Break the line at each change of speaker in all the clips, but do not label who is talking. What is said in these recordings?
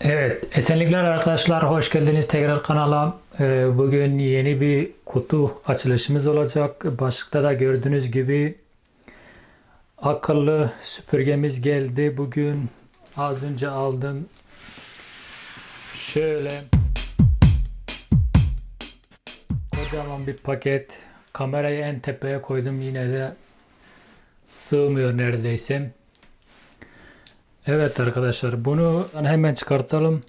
Evet, esenlikler arkadaşlar. Hoş geldiniz tekrar kanala. Ee, Bugün yeni bir kutu açılışımız olacak. Başlıkta da gördüğünüz gibi akıllı süpürgemiz geldi. Bugün az önce aldım. Şöyle kocaman bir paket. Kamerayı en tepeye koydum yine de sığmıyor neredeyse. Evet arkadaşlar bunu hemen çıkartalım.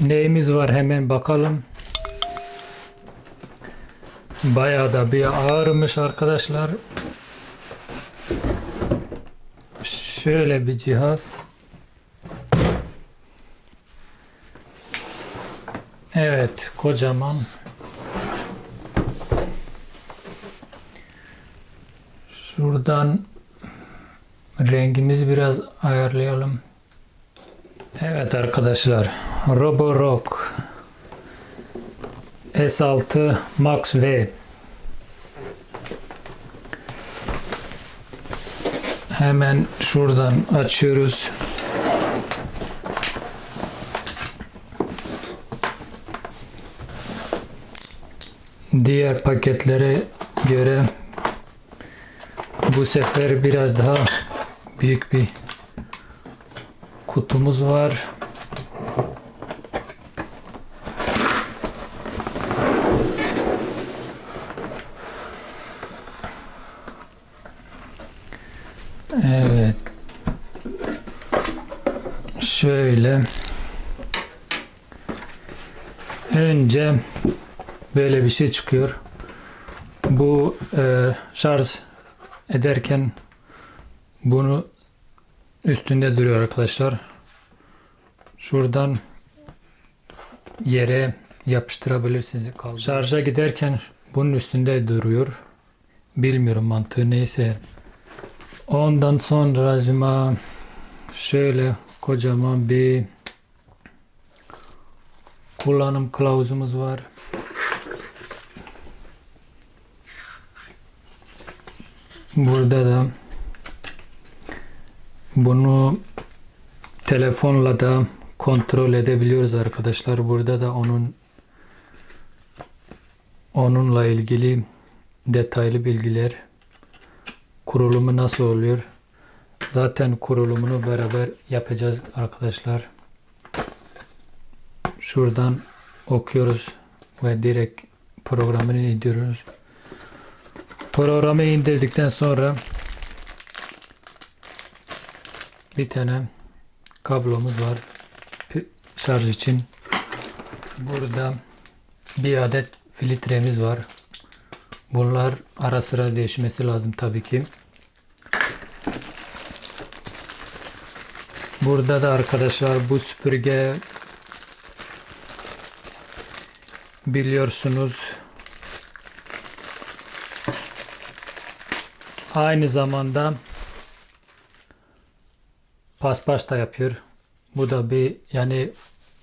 Neyimiz var hemen bakalım. Bayağı da bir ağırmış arkadaşlar. Şöyle bir cihaz. Evet kocaman. Şuradan rengimizi biraz ayarlayalım. Evet arkadaşlar. Roborock S6 Max V Hemen şuradan açıyoruz. Diğer paketlere göre bu sefer biraz daha büyük bir kutumuz var. Evet. Şöyle. Önce böyle bir şey çıkıyor. Bu e, şarj ederken bunu üstünde duruyor arkadaşlar. Şuradan yere yapıştırabilirsiniz. Şarja giderken bunun üstünde duruyor. Bilmiyorum mantığı neyse. Ondan sonra şöyle kocaman bir kullanım kılavuzumuz var. Burada da bunu telefonla da kontrol edebiliyoruz arkadaşlar. Burada da onun onunla ilgili detaylı bilgiler kurulumu nasıl oluyor? Zaten kurulumunu beraber yapacağız arkadaşlar. Şuradan okuyoruz ve direkt programını indiriyoruz. Programı indirdikten sonra bir tane kablomuz var şarj için. Burada bir adet filtremiz var. Bunlar ara sıra değişmesi lazım tabii ki. Burada da arkadaşlar bu süpürge biliyorsunuz aynı zamanda paspas da yapıyor. Bu da bir yani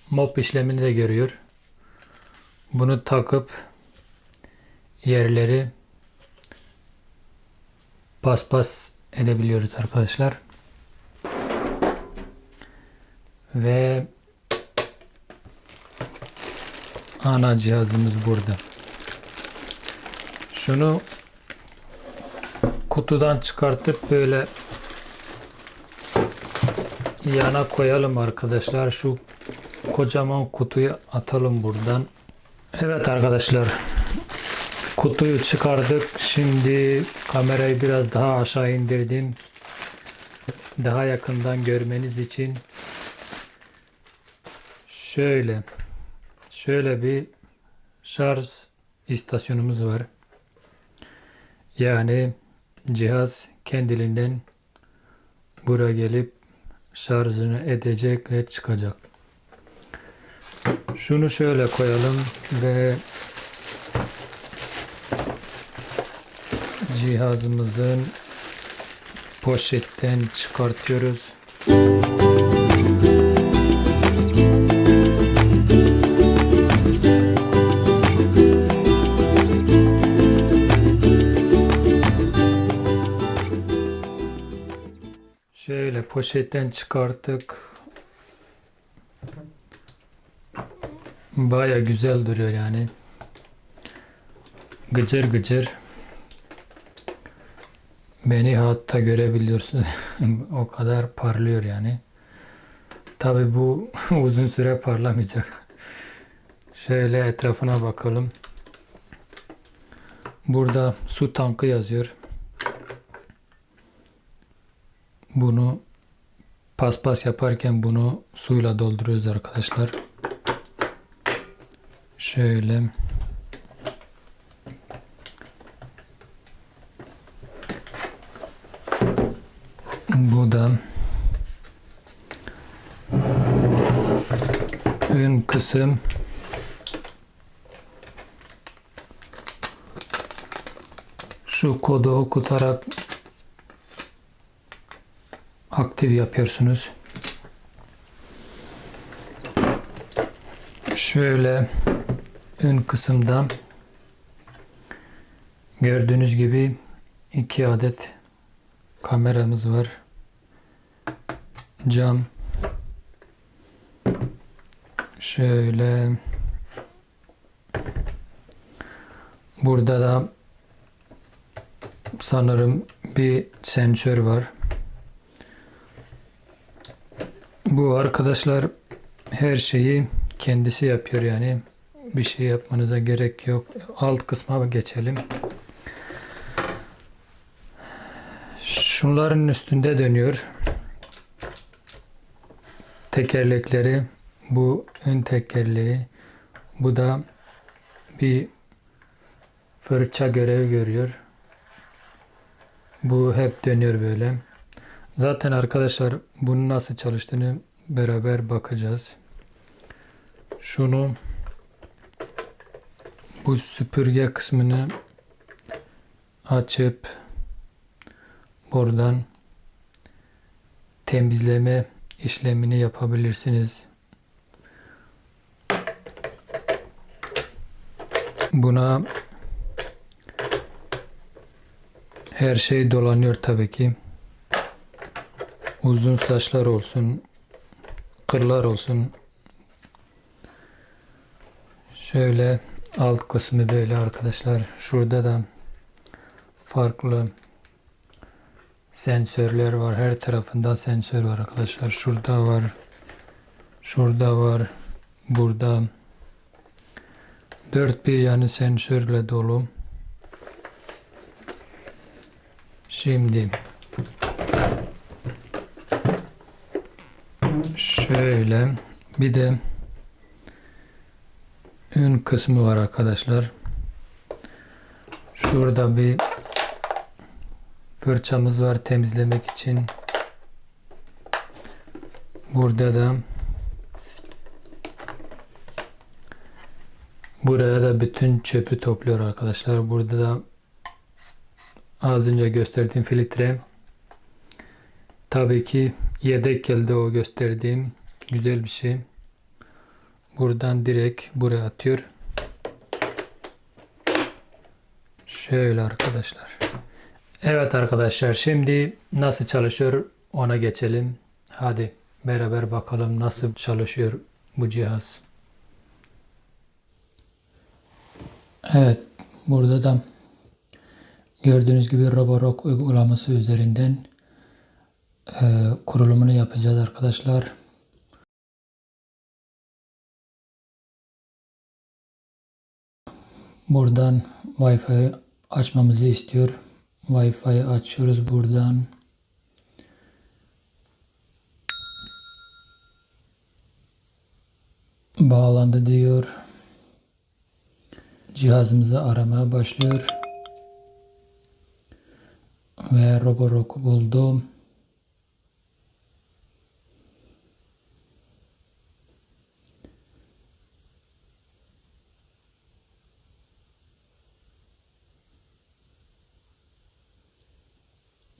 mop işlemini de görüyor. Bunu takıp yerleri paspas edebiliyoruz arkadaşlar. Ve ana cihazımız burada. Şunu kutudan çıkartıp böyle yana koyalım arkadaşlar. Şu kocaman kutuyu atalım buradan. Evet arkadaşlar. Kutuyu çıkardık. Şimdi kamerayı biraz daha aşağı indirdim. Daha yakından görmeniz için. Şöyle. Şöyle bir şarj istasyonumuz var. Yani cihaz kendiliğinden buraya gelip şarjını edecek ve çıkacak. Şunu şöyle koyalım ve cihazımızın poşetten çıkartıyoruz. Şöyle poşetten çıkarttık. Baya güzel duruyor yani. Gıcır gıcır. Beni hatta görebiliyorsun. o kadar parlıyor yani. Tabi bu uzun süre parlamayacak. Şöyle etrafına bakalım. Burada su tankı yazıyor. Bunu paspas yaparken bunu suyla dolduruyoruz arkadaşlar. Şöyle. Bu da ön kısım şu kodu okutarak aktif yapıyorsunuz. Şöyle ön kısımda gördüğünüz gibi iki adet kameramız var. Cam. Şöyle burada da sanırım bir sensör var. Bu arkadaşlar her şeyi kendisi yapıyor yani. Bir şey yapmanıza gerek yok. Alt kısma geçelim. Şunların üstünde dönüyor. Tekerlekleri bu ön tekerleği bu da bir fırça görevi görüyor. Bu hep dönüyor böyle. Zaten arkadaşlar bunun nasıl çalıştığını beraber bakacağız. Şunu bu süpürge kısmını açıp buradan temizleme işlemini yapabilirsiniz. Buna her şey dolanıyor tabii ki. Uzun saçlar olsun, kırlar olsun. Şöyle alt kısmı böyle arkadaşlar. Şurada da farklı sensörler var. Her tarafında sensör var arkadaşlar. Şurada var. Şurada var. Burada. Dört bir yanı sensörle dolu. Şimdi şöyle bir de ön kısmı var arkadaşlar. Şurada bir fırçamız var temizlemek için. Burada da buraya da bütün çöpü topluyor arkadaşlar. Burada da az önce gösterdiğim filtre tabii ki yedek geldi o gösterdiğim güzel bir şey. Buradan direkt buraya atıyor. Şöyle arkadaşlar. Evet arkadaşlar şimdi nasıl çalışıyor ona geçelim. Hadi beraber bakalım nasıl çalışıyor bu cihaz. Evet burada da gördüğünüz gibi Roborock uygulaması üzerinden e, kurulumunu yapacağız arkadaşlar. Buradan Wi-Fi açmamızı istiyor. Wi-Fi açıyoruz buradan. Bağlandı diyor. Cihazımızı aramaya başlıyor. Ve Roborock buldum.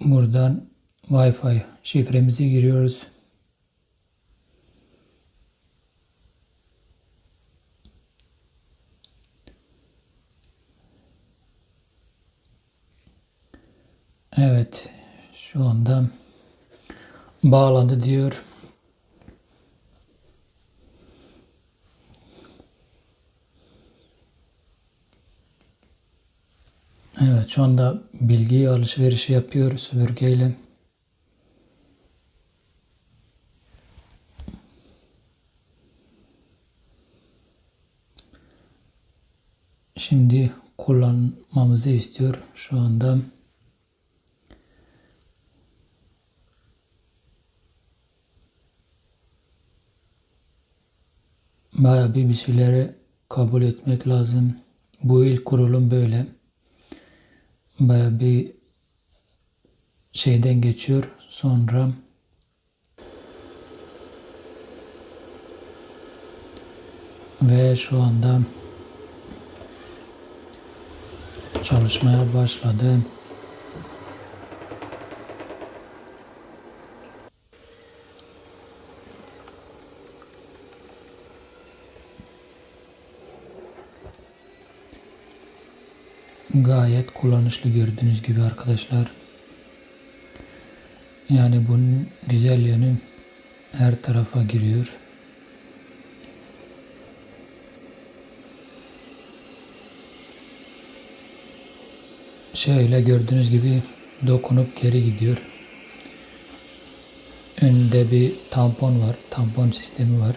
Buradan Wi-Fi şifremizi giriyoruz. Evet. Şu anda bağlandı diyor. Evet şu anda bilgi alışverişi yapıyor süpürgeyle. Şimdi kullanmamızı istiyor şu anda. Bayağı bir bir şeyleri kabul etmek lazım. Bu ilk kurulum böyle. Bayağı bir şeyden geçiyor. Sonra ve şu anda çalışmaya başladı. Gayet kullanışlı gördüğünüz gibi arkadaşlar. Yani bunun güzel yönü her tarafa giriyor. Şöyle gördüğünüz gibi dokunup geri gidiyor. Önünde bir tampon var. Tampon sistemi var.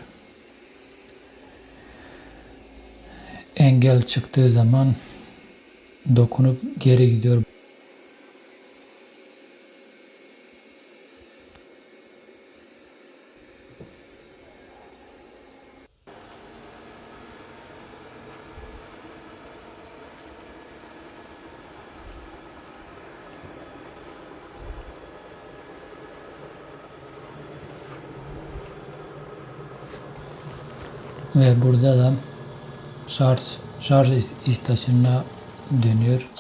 Engel çıktığı zaman dokunup geri gidiyor. Ve burada da şarj şarj is- istasyonuna dönüyor.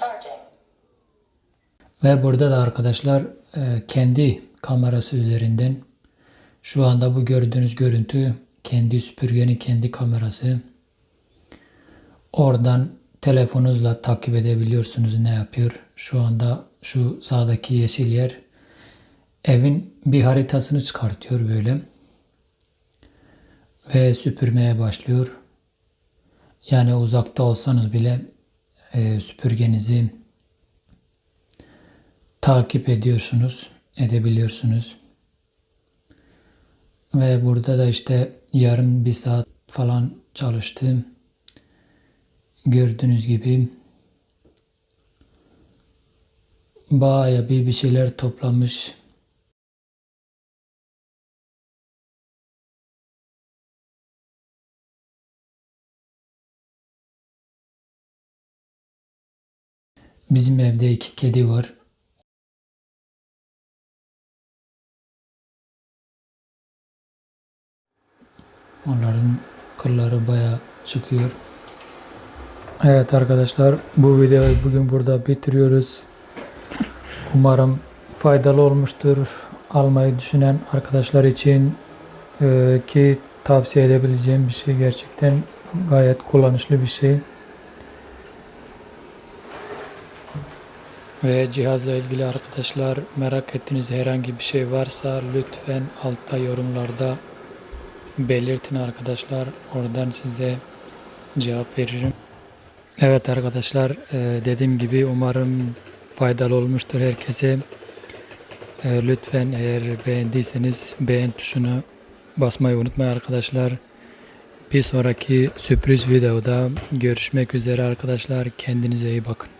Ve burada da arkadaşlar e, kendi kamerası üzerinden şu anda bu gördüğünüz görüntü kendi süpürgenin kendi kamerası. Oradan telefonunuzla takip edebiliyorsunuz ne yapıyor. Şu anda şu sağdaki yeşil yer evin bir haritasını çıkartıyor böyle. Ve süpürmeye başlıyor. Yani uzakta olsanız bile e, süpürgenizi takip ediyorsunuz, edebiliyorsunuz. Ve burada da işte yarım bir saat falan çalıştım. Gördüğünüz gibi bayağı bir bir şeyler toplamış. Bizim evde iki kedi var. Onların kılları baya çıkıyor. Evet arkadaşlar bu videoyu bugün burada bitiriyoruz. Umarım faydalı olmuştur. Almayı düşünen arkadaşlar için e, ki tavsiye edebileceğim bir şey gerçekten gayet kullanışlı bir şey. Ve cihazla ilgili arkadaşlar merak ettiğiniz herhangi bir şey varsa lütfen altta yorumlarda belirtin arkadaşlar. Oradan size cevap veririm. Evet arkadaşlar e, dediğim gibi umarım faydalı olmuştur herkese. E, Lütfen eğer beğendiyseniz beğen tuşunu basmayı unutmayın arkadaşlar. Bir sonraki sürpriz videoda görüşmek üzere arkadaşlar. Kendinize iyi bakın.